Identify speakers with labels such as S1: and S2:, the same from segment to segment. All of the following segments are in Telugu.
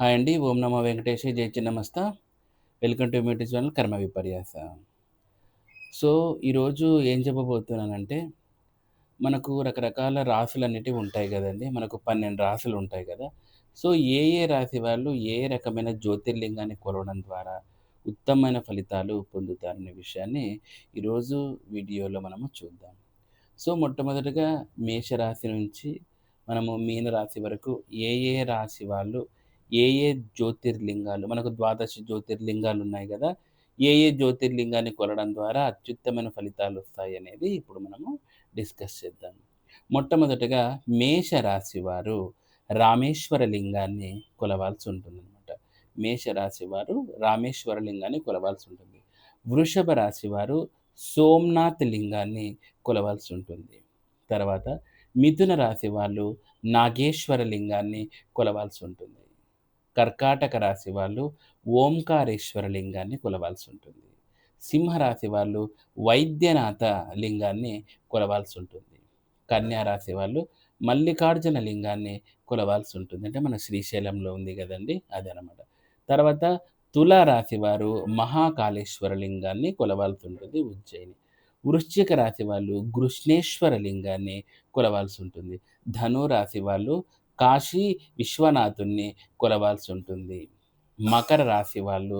S1: హాయ్ అండి ఓం నమ వెంకటేష్ జై చిన్నమస్త వెల్కమ్ టు మ్యూటీ ఛానల్ కర్మ విపర్యాస సో ఈరోజు ఏం చెప్పబోతున్నానంటే మనకు రకరకాల రాసులు అనేటివి ఉంటాయి కదండి మనకు పన్నెండు రాశులు ఉంటాయి కదా సో ఏ ఏ రాశి వాళ్ళు ఏ రకమైన జ్యోతిర్లింగాన్ని కొలవడం ద్వారా ఉత్తమమైన ఫలితాలు పొందుతారనే విషయాన్ని ఈరోజు వీడియోలో మనము చూద్దాం సో మొట్టమొదటిగా మేషరాశి నుంచి మనము మీనరాశి వరకు ఏ ఏ రాశి వాళ్ళు ఏ ఏ జ్యోతిర్లింగాలు మనకు ద్వాదశ జ్యోతిర్లింగాలు ఉన్నాయి కదా ఏ ఏ జ్యోతిర్లింగాన్ని కొలడం ద్వారా అత్యుత్తమైన ఫలితాలు వస్తాయి అనేది ఇప్పుడు మనము డిస్కస్ చేద్దాం మొట్టమొదటగా మేషరాశి వారు రామేశ్వర లింగాన్ని కొలవాల్సి ఉంటుంది అనమాట మేషరాశి వారు రామేశ్వర లింగాన్ని కొలవాల్సి ఉంటుంది వృషభ రాశి వారు సోమనాథ్ లింగాన్ని కొలవాల్సి ఉంటుంది తర్వాత మిథున రాశి వాళ్ళు నాగేశ్వర లింగాన్ని కొలవాల్సి ఉంటుంది కర్కాటక రాశి వాళ్ళు ఓంకారేశ్వర లింగాన్ని కొలవాల్సి ఉంటుంది సింహరాశి వాళ్ళు వైద్యనాథ లింగాన్ని కొలవాల్సి ఉంటుంది కన్యా రాశి వాళ్ళు మల్లికార్జున లింగాన్ని కొలవాల్సి ఉంటుంది అంటే మన శ్రీశైలంలో ఉంది కదండి అనమాట తర్వాత తులారాశి వారు మహాకాళేశ్వర లింగాన్ని కొలవాల్సి ఉంటుంది ఉజ్జయిని వృశ్చిక రాశి వాళ్ళు గృష్ణేశ్వర లింగాన్ని కొలవాల్సి ఉంటుంది ధనురాశి వాళ్ళు కాశీ విశ్వనాథుణ్ణి కొలవాల్సి ఉంటుంది మకర రాశి వాళ్ళు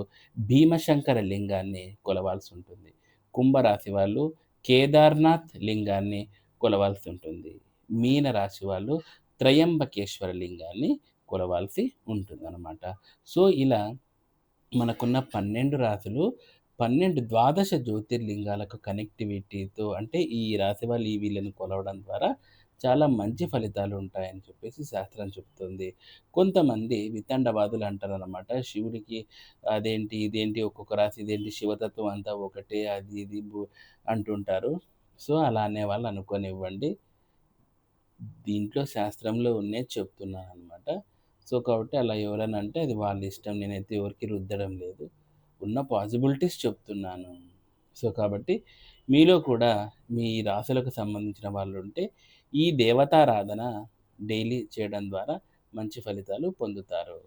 S1: భీమశంకర లింగాన్ని కొలవాల్సి ఉంటుంది కుంభరాశి వాళ్ళు కేదార్నాథ్ లింగాన్ని కొలవాల్సి ఉంటుంది మీన రాశి వాళ్ళు త్రయంబకేశ్వర లింగాన్ని కొలవాల్సి ఉంటుంది అన్నమాట సో ఇలా మనకున్న పన్నెండు రాశులు పన్నెండు ద్వాదశ జ్యోతిర్లింగాలకు కనెక్టివిటీతో అంటే ఈ రాశి వాళ్ళు ఈ వీళ్ళని కొలవడం ద్వారా చాలా మంచి ఫలితాలు ఉంటాయని చెప్పేసి శాస్త్రం చెప్తుంది కొంతమంది వితండవాదులు అంటారు అనమాట శివుడికి అదేంటి ఇదేంటి ఒక్కొక్క రాశి ఇదేంటి శివతత్వం అంతా ఒకటే అది ఇది అంటుంటారు సో అలా అనేవాళ్ళు అనుకోనివ్వండి దీంట్లో శాస్త్రంలో ఉన్నే చెప్తున్నాను అనమాట సో కాబట్టి అలా ఎవరనంటే అంటే అది వాళ్ళ ఇష్టం నేనైతే ఎవరికి రుద్దడం లేదు ఉన్న పాసిబిలిటీస్ చెప్తున్నాను సో కాబట్టి మీలో కూడా మీ రాశులకు సంబంధించిన వాళ్ళు ఉంటే ఈ దేవతారాధన డైలీ చేయడం ద్వారా మంచి ఫలితాలు పొందుతారు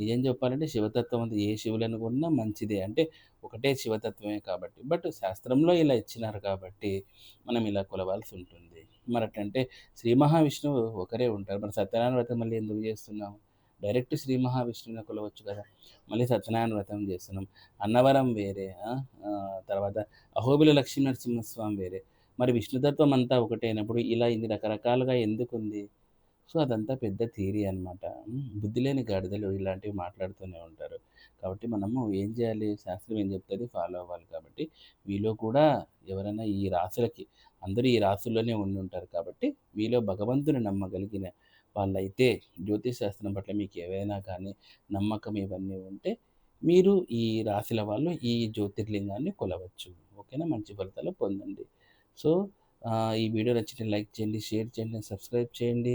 S1: నిజం చెప్పాలంటే శివతత్వం అంతా ఏ శివులను కొన్నా మంచిదే అంటే ఒకటే శివతత్వమే కాబట్టి బట్ శాస్త్రంలో ఇలా ఇచ్చినారు కాబట్టి మనం ఇలా కొలవాల్సి ఉంటుంది మరి అట్లంటే శ్రీ మహావిష్ణువు ఒకరే ఉంటారు మరి సత్యనారాయణ వ్రతం మళ్ళీ ఎందుకు చేస్తున్నాము డైరెక్ట్ శ్రీ మహావిష్ణువుని కొలవచ్చు కదా మళ్ళీ సత్యనారాయణ వ్రతం చేస్తున్నాం అన్నవరం వేరే తర్వాత అహోబిల లక్ష్మీ నరసింహస్వామి వేరే మరి విష్ణుతత్వం అంతా ఒకటైనప్పుడు ఇలా ఇన్ని రకరకాలుగా ఎందుకుంది సో అదంతా పెద్ద థియరీ అనమాట బుద్ధి లేని గాడిదలు ఇలాంటివి మాట్లాడుతూనే ఉంటారు కాబట్టి మనము ఏం చేయాలి శాస్త్రం ఏం చెప్తుంది ఫాలో అవ్వాలి కాబట్టి మీలో కూడా ఎవరైనా ఈ రాసులకి అందరూ ఈ రాసుల్లోనే ఉండి ఉంటారు కాబట్టి మీలో భగవంతుని నమ్మగలిగిన వాళ్ళైతే జ్యోతిష్ శాస్త్రం పట్ల మీకు ఏవైనా కానీ నమ్మకం ఇవన్నీ ఉంటే మీరు ఈ రాశుల వాళ్ళు ఈ జ్యోతిర్లింగాన్ని కొలవచ్చు ఓకేనా మంచి ఫలితాలు పొందండి సో ఈ వీడియో నచ్చితే లైక్ చేయండి షేర్ చేయండి సబ్స్క్రైబ్ చేయండి